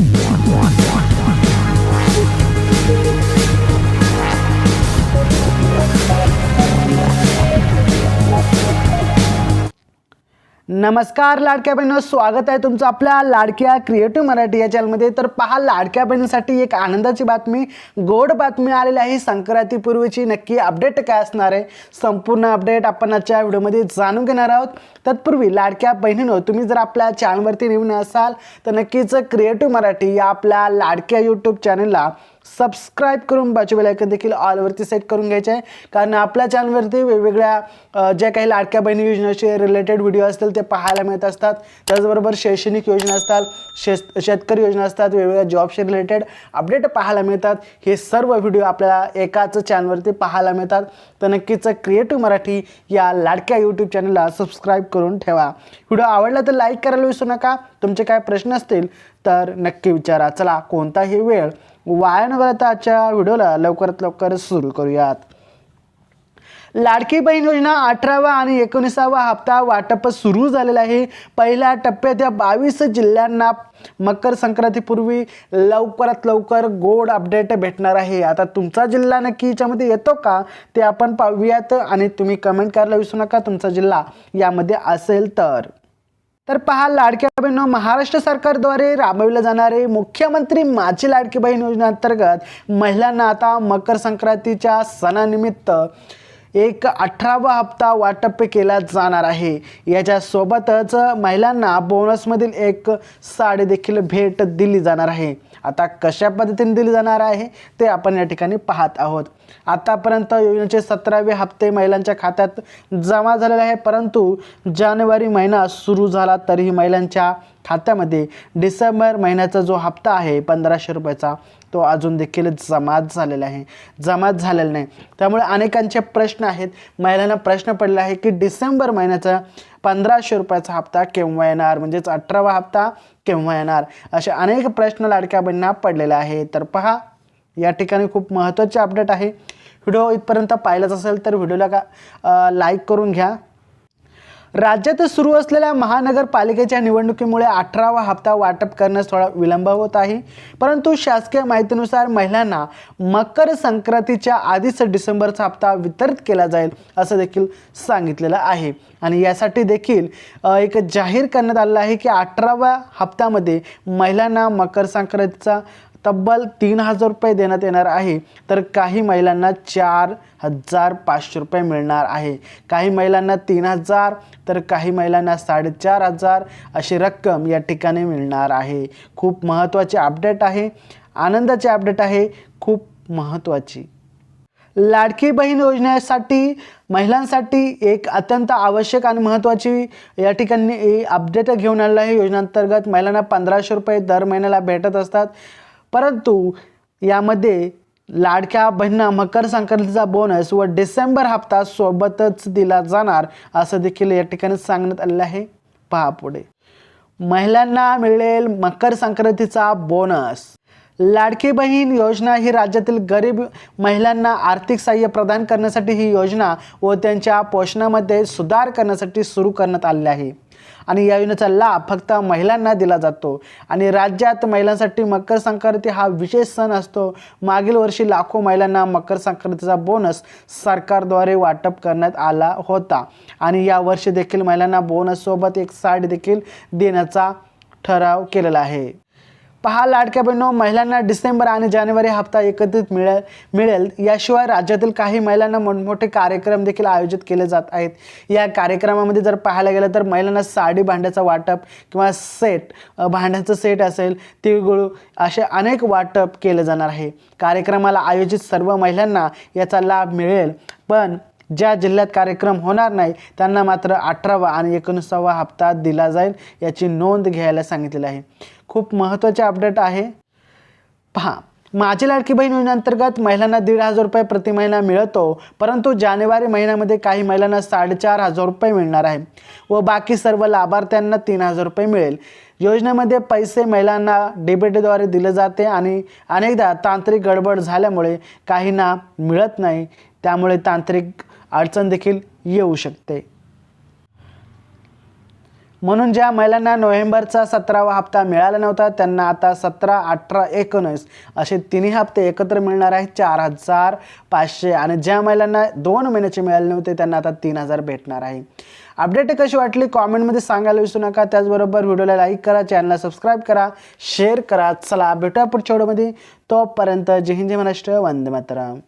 one, one. नमस्कार लाडक्या बहिणींनो. स्वागत आहे तुमचं आपल्या लाडक्या क्रिएटिव्ह मराठी या चॅनलमध्ये. तर पहा लाडक्या बहिणीसाठी एक आनंदाची बातमी गोड बातमी आलेली आहे. संक्रांतीपूर्वीची नक्की अपडेट काय असणार आहे? संपूर्ण अपडेट आपण आजच्या व्हिडिओमध्ये जाणून घेणार आहोत. तत्पूर्वी लाडक्या बहिणींनो तुम्ही जर आपल्या चॅनलवरती नवीन असाल तर नक्कीच क्रिएटिव्ह मराठी या आपल्या लाडक्या यूट्यूब चॅनलला सबस्क्राईब करून बाजू बेलायकन देखील ऑलवरती सेट करून घ्यायचे आहे. कारण आपल्या चॅनलवरती वेगवेगळ्या ज्या काही लाडक्या बहिणी योजनेचे रिलेटेड व्हिडिओ असतील ते पाहायला मिळत असतात. त्याचबरोबर शैक्षणिक योजना असतात शेत शेतकरी योजना असतात वेगवेगळ्या जॉबशी रिलेटेड अपडेट पाहायला मिळतात. हे सर्व व्हिडिओ आपल्याला एकाच चॅनलवरती पाहायला मिळतात. तर नक्कीच क्रिएटिव्ह मराठी या लाडक्या यूट्यूब चॅनलला सबस्क्राईब करून ठेवा. व्हिडिओ आवडला तर लाईक करायला विसरू नका. तुमचे काय प्रश्न असतील तर नक्की विचारा. चला कोणताही वेळ वाया व्हिडिओला लवकरात लवकर सुरू करूयात. लाडकी बहीण योजना अठरावा आणि एकोणीसावा हप्ता वाटप सुरू झालेला आहे. पहिल्या टप्प्यात या बावीस जिल्ह्यांना मकर संक्रांतीपूर्वी लवकरात लवकर गोड अपडेट भेटणार आहे. आता तुमचा जिल्हा नक्की याच्यामध्ये येतो का? ते आपण पाहूयात आणि तुम्ही कमेंट करायला विसरू नका. तुमचा जिल्हा यामध्ये असेल तर. तर पहा लाडक्या बहिणी महाराष्ट्र सरकारद्वारे राबविले जाणारे मुख्यमंत्री माझी लाडकी बहीण योजनेअंतर्गत महिलांना आता मकर संक्रांतीच्या सणानिमित्त एक अठरावा हप्ता वाटप केला जाणार आहे. याच्यासोबतच महिलांना बोनसमधील एक साडी देखील भेट दिली जाणार आहे. आता कशा पद्धतीने दिली जाणार आहे ते आपण या ठिकाणी पाहत आहोत. आतापर्यंत योजनेचे सतरावे हप्ते महिलांच्या खात्यात जमा झालेले आहे परंतु जानेवारी महिना सुरू झाला तरीही महिलांच्या खात्यामध्ये डिसेंबर महिन्याचा जो हप्ता आहे पंधराशे रुपयाचा तो अजून देखील जमा झालेला आहे. जमा झालेला नाही. त्यामुळे अनेकांचे प्रश्न आहेत. महिलांना प्रश्न पडला आहे की डिसेंबर महिन्याचा पंधराशे रुपयाचा हप्ता केव्हा येणार? म्हणजेच अठरावा हप्ता केव्हा येणार? असे अनेक प्रश्न लाडक्या बहिणींना पडलेले आहे तर पहा या ठिकाणी खूप महत्त्वाचे अपडेट आहे. व्हिडिओ इथपर्यंत पाहिलाच असेल तर व्हिडिओला का लाईक करून घ्या. राज्यात सुरू असलेल्या महानगरपालिकेच्या निवडणुकीमुळे अठरावा हप्ता वाटप करण्यास थोडा विलंब होत आहे. परंतु शासकीय माहितीनुसार महिलांना मकर संक्रांतीच्या आधीच डिसेंबरचा हप्ता वितरित केला जाईल असं देखील सांगितलेलं आहे. आणि यासाठी देखील एक जाहीर करण्यात आलेलं आहे की अठराव्या हप्त्यामध्ये महिलांना मकर संक्रांतीचा तब्बल तीन हजार रुपये देण्यात येणार आहे. तर काही महिलांना चार हजार पाचशे रुपये मिळणार आहे. काही महिलांना तीन हजार तर काही महिलांना साडेचार हजार अशी रक्कम या ठिकाणी मिळणार आहे. खूप महत्त्वाचे अपडेट आहे. आनंदाचे अपडेट आहे. खूप महत्त्वाची. लाडकी बहीण योजनेसाठी महिलांसाठी एक अत्यंत आवश्यक आणि महत्त्वाची या ठिकाणी अपडेट घेऊन आलेलं आहे. योजनेअंतर्गत महिलांना पंधराशे रुपये दर महिन्याला भेटत असतात. परंतु यामध्ये लाडक्या बहिणा मकर संक्रांतीचा बोनस व डिसेंबर हप्ता सोबतच दिला जाणार असं देखील या ठिकाणी सांगण्यात आलेलं आहे. पहा पुढे. महिलांना मिळेल मकर संक्रांतीचा बोनस लाडकी बहीण योजना ही राज्यातील गरीब महिलांना आर्थिक सहाय्य प्रदान करण्यासाठी ही योजना व त्यांच्या पोषणामध्ये सुधार करण्यासाठी सुरू करण्यात आली आहे. आणि या योजनेचा लाभ फक्त महिलांना दिला जातो. आणि राज्यात महिलांसाठी मकर संक्रांती हा विशेष सण असतो. मागील वर्षी लाखो महिलांना मकर संक्रांतीचा बोनस सरकारद्वारे वाटप करण्यात आला होता. आणि यावर्षी देखील महिलांना बोनससोबत एक साडी देखील देण्याचा ठराव केलेला आहे. पहा लाडक्या बहिणो महिलांना डिसेंबर आणि जानेवारी हप्ता एकत्रित मिळेल मिळेल. याशिवाय राज्यातील काही महिलांना मोठमोठे कार्यक्रम देखील आयोजित केले जात आहेत. या कार्यक्रमामध्ये जर पाहायला गेलं तर महिलांना साडी भांड्याचं वाटप किंवा सेट भांड्याचं सेट असेल तिळगुळ असे अनेक वाटप केले जाणार आहे. कार्यक्रमाला आयोजित सर्व महिलांना याचा लाभ मिळेल. पण ज्या जिल्ह्यात कार्यक्रम होणार नाही त्यांना मात्र अठरावा आणि एकोणीसावा हप्ता दिला जाईल याची नोंद घ्यायला सांगितलेली आहे. खूप महत्त्वाचे अपडेट आहे. पहा माझी लाडकी बहीण योजनेअंतर्गत महिलांना दीड हजार रुपये प्रति महिना मिळतो परंतु जानेवारी महिन्यामध्ये काही महिलांना साडेचार हजार रुपये मिळणार आहे व बाकी सर्व लाभार्थ्यांना तीन हजार रुपये मिळेल. योजनेमध्ये पैसे महिलांना डेबिटद्वारे दिले जाते आणि अनेकदा तांत्रिक गडबड झाल्यामुळे काहींना मिळत नाही. त्यामुळे तांत्रिक अडचण देखील येऊ शकते. म्हणून ज्या महिलांना नोव्हेंबरचा सतरावा हप्ता मिळाला नव्हता त्यांना आता सतरा अठरा एकोणीस असे तिन्ही हप्ते एकत्र मिळणार आहेत चार हजार पाचशे. आणि ज्या महिलांना दोन महिन्याचे मिळाले नव्हते त्यांना आता तीन हजार भेटणार आहे. अपडेट कशी वाटली कॉमेंटमध्ये सांगायला विसरू नका. त्याचबरोबर व्हिडिओला लाईक करा चॅनलला सबस्क्राईब करा शेअर करा. चला भेटूया पुढच्या व्हिडिओमध्ये. तोपर्यंत जय हिंद जय महाराष्ट्र. वंदे मातरम.